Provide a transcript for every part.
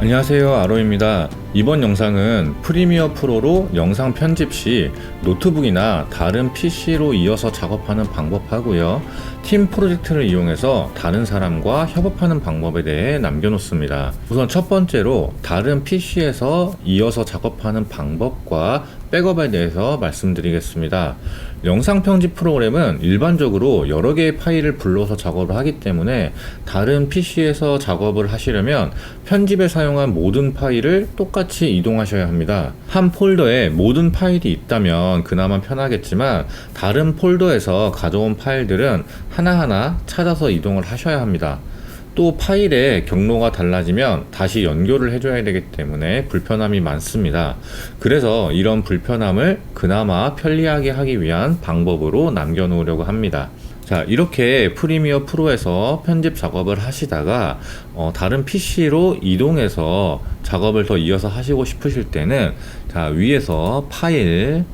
안녕하세요 아로입니다 이번 영상은 프리미어 프로로 영상 편집 시 노트북이나 다른 PC로 이어서 작업하는 방법하고요. 팀 프로젝트를 이용해서 다른 사람과 협업하는 방법에 대해 남겨놓습니다. 우선 첫 번째로 다른 PC에서 이어서 작업하는 방법과 백업에 대해서 말씀드리겠습니다. 영상 편집 프로그램은 일반적으로 여러 개의 파일을 불러서 작업을 하기 때문에 다른 PC에서 작업을 하시려면 편집에 사용한 모든 파일을 똑같이 이동하셔야 합니다. 한 폴더에 모든 파일이 있다면 그나마 편하겠지만 다른 폴더에서 가져온 파일들은 하나하나 찾아서 이동을 하셔야 합니다. 또 파일의 경로가 달라지면 다시 연결을 해줘야 되기 때문에 불편함이 많습니다. 그래서 이런 불편함을 그나마 편리하게 하기 위한 방법으로 남겨놓으려고 합니다. 자, 이렇게 프리미어 프로에서 편집 작업을 하시다가 어, 다른 PC로 이동해서 작업을 더 이어서 하시고 싶으실 때는 자, 위에서 파일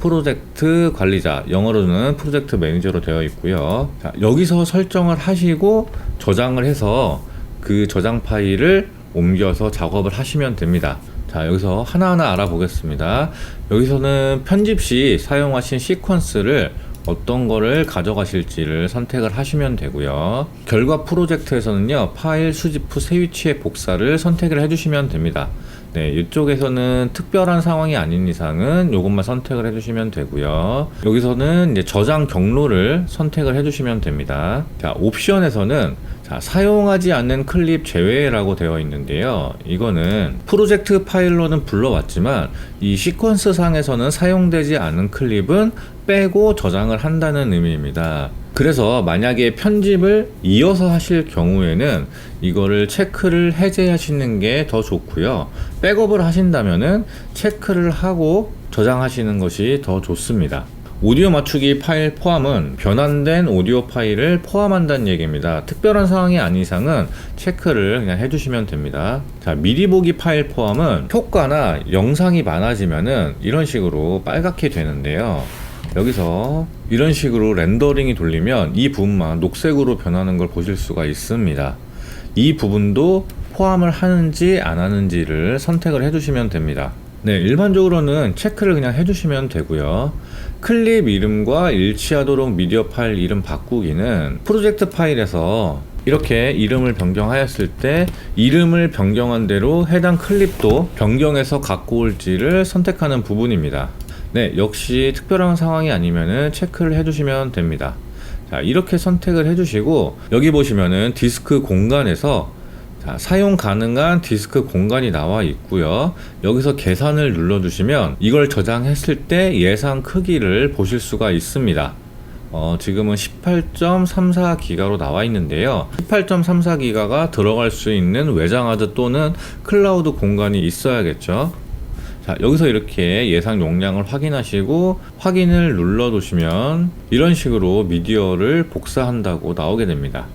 프로젝트 관리자, 영어로는 프로젝트 매니저로 되어 있고요. 자, 여기서 설정을 하시고 저장을 해서 그 저장 파일을 옮겨서 작업을 하시면 됩니다. 자, 여기서 하나하나 알아보겠습니다. 여기서는 편집 시 사용하신 시퀀스를 어떤 거를 가져가실지를 선택을 하시면 되고요. 결과 프로젝트에서는요, 파일 수집 후 새 위치에 복사를 선택을 해주시면 됩니다. 네, 이쪽에서는 특별한 상황이 아닌 이상은 이것만 선택을 해주시면 되고요. 여기서는 이제 저장 경로를 선택을 해주시면 됩니다. 자, 옵션에서는 자, 사용하지 않는 클립 제외라고 되어 있는데요. 이거는 프로젝트 파일로는 불러왔지만 이 시퀀스 상에서는 사용되지 않은 클립은 빼고 저장을 한다는 의미입니다. 그래서 만약에 편집을 이어서 하실 경우에는 이거를 체크를 해제하시는 게 더 좋고요. 백업을 하신다면은 체크를 하고 저장하시는 것이 더 좋습니다. 오디오 맞추기 파일 포함은 변환된 오디오 파일을 포함한다는 얘기입니다. 특별한 상황이 아닌 이상은 체크를 그냥 해주시면 됩니다. 자, 미리 보기 파일 포함은 효과나 영상이 많아지면은 이런 식으로 빨갛게 되는데요. 여기서 이런 식으로 렌더링이 돌리면 이 부분만 녹색으로 변하는 걸 보실 수가 있습니다. 이 부분도 포함을 하는지 안 하는지를 선택을 해주시면 됩니다. 네, 일반적으로는 체크를 그냥 해주시면 되고요. 클립 이름과 일치하도록 미디어 파일 이름 바꾸기는 프로젝트 파일에서 이렇게 이름을 변경하였을 때 이름을 변경한 대로 해당 클립도 변경해서 갖고 올지를 선택하는 부분입니다. 네, 역시 특별한 상황이 아니면은 체크를 해주시면 됩니다. 자, 이렇게 선택을 해주시고 여기 보시면은 디스크 공간에서 자, 사용 가능한 디스크 공간이 나와 있고요. 여기서 계산을 눌러주시면 이걸 저장했을 때 예상 크기를 보실 수가 있습니다. 어, 지금은 18.34기가로 나와 있는데요. 18.34기가가 들어갈 수 있는 외장하드 또는 클라우드 공간이 있어야겠죠. 자, 여기서 이렇게 예상 용량을 확인하시고 확인을 눌러 두시면 이런 식으로 미디어를 복사한다고 나오게 됩니다.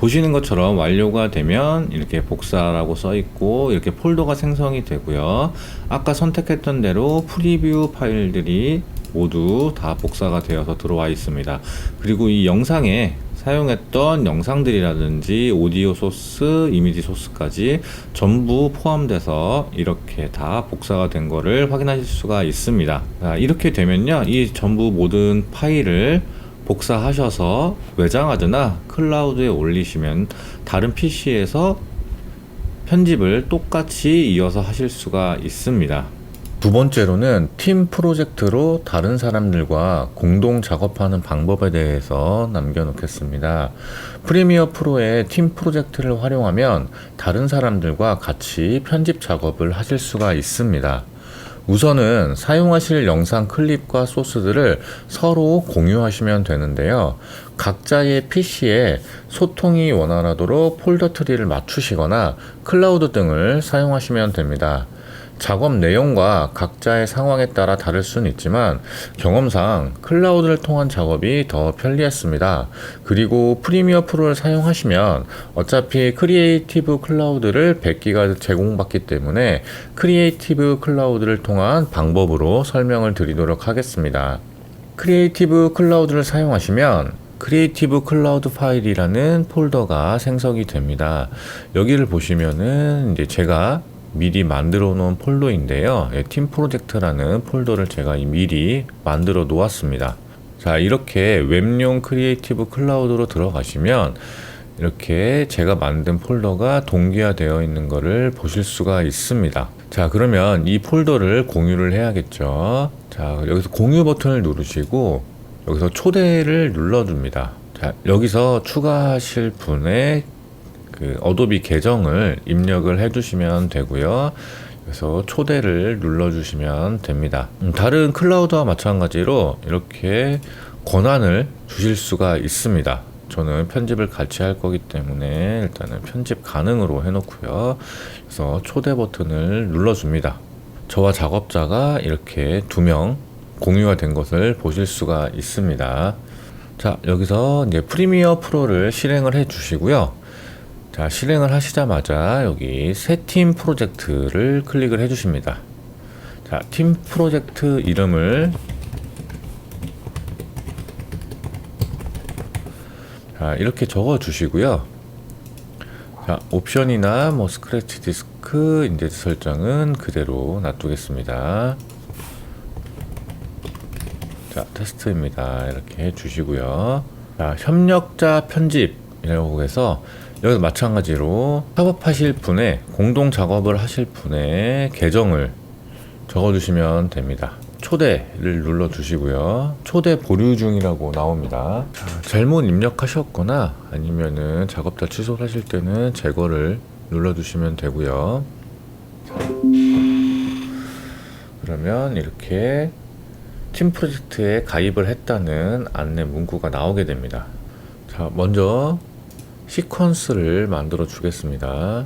보시는 것처럼 완료가 되면 이렇게 복사라고 써 있고 이렇게 폴더가 생성이 되고요. 아까 선택했던 대로 프리뷰 파일들이 모두 다 복사가 되어서 들어와 있습니다. 그리고 이 영상에 사용했던 영상들이라든지 오디오 소스, 이미지 소스까지 전부 포함돼서 이렇게 다 복사가 된 거를 확인하실 수가 있습니다. 자, 이렇게 되면요. 이 전부 모든 파일을 복사하셔서 외장하드나 클라우드에 올리시면 다른 PC에서 편집을 똑같이 이어서 하실 수가 있습니다. 두 번째로는 팀 프로젝트로 다른 사람들과 공동 작업하는 방법에 대해서 남겨놓겠습니다. 프리미어 프로의 팀 프로젝트를 활용하면 다른 사람들과 같이 편집 작업을 하실 수가 있습니다. 우선은 사용하실 영상 클립과 소스들을 서로 공유하시면 되는데요. 각자의 PC에 소통이 원활하도록 폴더 트리를 맞추시거나 클라우드 등을 사용하시면 됩니다. 작업 내용과 각자의 상황에 따라 다를 수는 있지만 경험상 클라우드를 통한 작업이 더 편리했습니다. 그리고 프리미어 프로를 사용하시면 어차피 크리에이티브 클라우드를 100기가 제공받기 때문에 크리에이티브 클라우드를 통한 방법으로 설명을 드리도록 하겠습니다. 크리에이티브 클라우드를 사용하시면 크리에이티브 클라우드 파일이라는 폴더가 생성이 됩니다. 여기를 보시면은 이제 제가 미리 만들어 놓은 폴더인데요. 예, 팀 프로젝트라는 폴더를 제가 이 미리 만들어 놓았습니다. 자, 이렇게 웹용 크리에이티브 클라우드로 들어가시면 이렇게 제가 만든 폴더가 동기화되어 있는 것을 보실 수가 있습니다. 자, 그러면 이 폴더를 공유를 해야겠죠. 자, 여기서 공유 버튼을 누르시고 여기서 초대를 눌러줍니다. 자, 여기서 추가하실 분의 그 어도비 계정을 입력을 해주시면 되고요. 그래서 초대를 눌러주시면 됩니다. 음, 다른 클라우드와 마찬가지로 이렇게 권한을 주실 수가 있습니다. 저는 편집을 같이 할 거기 때문에 일단은 편집 가능으로 해놓고요. 그래서 초대 버튼을 눌러줍니다. 저와 작업자가 이렇게 두 명 공유가 된 것을 보실 수가 있습니다. 자, 여기서 이제 프리미어 프로를 실행을 해 주시고요. 자, 실행을 하시자마자 여기 새 팀 프로젝트를 클릭을 해 주십니다. 자, 팀 프로젝트 이름을 자, 이렇게 적어 주시고요. 자, 옵션이나 뭐 스크래치 디스크 인덱스 설정은 그대로 놔두겠습니다. 자, 테스트입니다. 이렇게 해 주시고요. 자, 협력자 편집이라고 해서 여기서 마찬가지로 작업하실 분의 공동 작업을 하실 분의 계정을 적어 주시면 됩니다. 초대를 눌러 주시고요. 초대 보류 중이라고 나옵니다. 자, 잘못 입력하셨거나 아니면은 작업자 취소하실 때는 제거를 눌러 주시면 되고요. 자, 그러면 이렇게 팀 프로젝트에 가입을 했다는 안내 문구가 나오게 됩니다. 자, 먼저 시퀀스를 만들어 주겠습니다.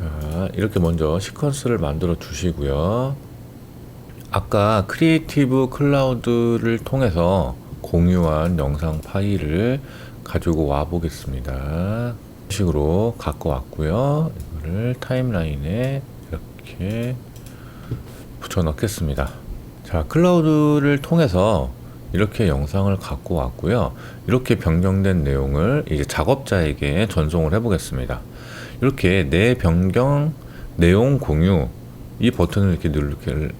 자, 이렇게 먼저 시퀀스를 만들어 주시고요. 아까 크리에이티브 클라우드를 통해서 공유한 영상 파일을 가지고 와 보겠습니다. 이런 식으로 갖고 왔고요. 이거를 타임라인에 이렇게 붙여 넣겠습니다. 자, 클라우드를 통해서 이렇게 영상을 갖고 왔고요. 이렇게 변경된 내용을 이제 작업자에게 전송을 해 보겠습니다. 이렇게 내 변경 내용 공유 이 버튼을 이렇게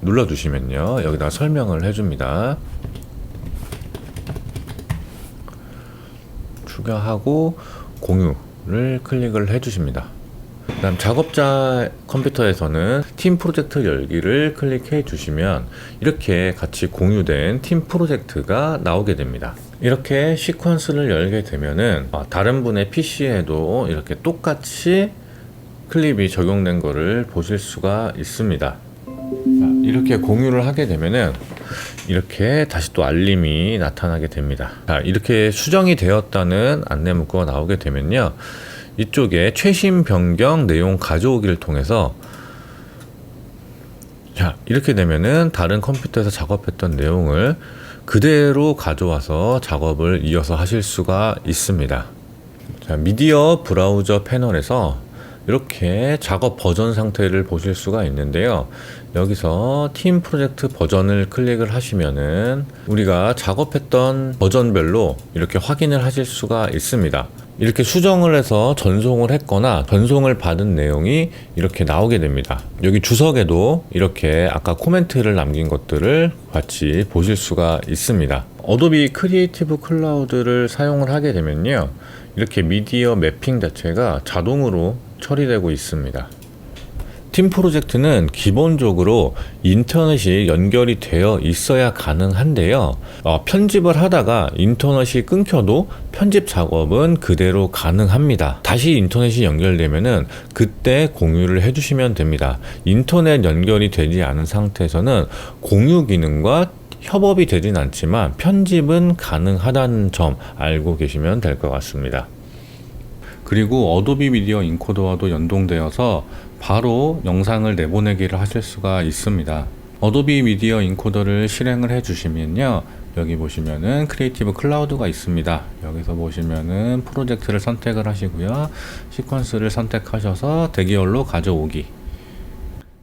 눌러, 주시면요. 여기다 설명을 해 줍니다. 추가하고 공유를 클릭을 해 주십니다. 그다음 작업자 컴퓨터에서는 팀 프로젝트 열기를 클릭해 주시면 이렇게 같이 공유된 팀 프로젝트가 나오게 됩니다. 이렇게 시퀀스를 열게 되면은 어, 다른 분의 PC에도 이렇게 똑같이 클립이 적용된 거를 보실 수가 있습니다. 자, 이렇게 공유를 하게 되면은 이렇게 다시 또 알림이 나타나게 됩니다. 자, 이렇게 수정이 되었다는 안내 문구가 나오게 되면요. 이쪽에 최신 변경 내용 가져오기를 통해서 자, 이렇게 되면은 다른 컴퓨터에서 작업했던 내용을 그대로 가져와서 작업을 이어서 하실 수가 있습니다. 자, 미디어 브라우저 패널에서 이렇게 작업 버전 상태를 보실 수가 있는데요. 여기서 팀 프로젝트 버전을 클릭을 하시면은 우리가 작업했던 버전별로 이렇게 확인을 하실 수가 있습니다. 이렇게 수정을 해서 전송을 했거나 전송을 받은 내용이 이렇게 나오게 됩니다. 여기 주석에도 이렇게 아까 코멘트를 남긴 것들을 같이 보실 수가 있습니다. 어도비 크리에이티브 클라우드를 사용을 하게 되면요. 이렇게 미디어 매핑 자체가 자동으로 처리되고 있습니다. 팀 프로젝트는 기본적으로 인터넷이 연결이 되어 있어야 가능한데요. 어, 편집을 하다가 인터넷이 끊겨도 편집 작업은 그대로 가능합니다. 다시 인터넷이 연결되면은 그때 공유를 해주시면 됩니다. 인터넷 연결이 되지 않은 상태에서는 공유 기능과 협업이 되진 않지만 편집은 가능하다는 점 알고 계시면 될 것 같습니다. 그리고 어도비 미디어 인코더와도 연동되어서 바로 영상을 내보내기를 하실 수가 있습니다. 어도비 미디어 인코더를 실행을 해 주시면요. 여기 보시면은 크리에이티브 클라우드가 있습니다. 여기서 보시면은 프로젝트를 선택을 하시고요. 시퀀스를 선택하셔서 대기열로 가져오기.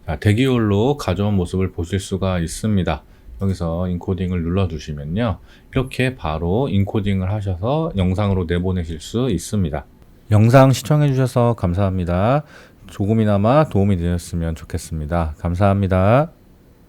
자, 대기열로 가져온 모습을 보실 수가 있습니다. 여기서 인코딩을 눌러주시면요. 이렇게 바로 인코딩을 하셔서 영상으로 내보내실 수 있습니다. 영상 시청해 주셔서 감사합니다. 조금이나마 도움이 되었으면 좋겠습니다. 감사합니다.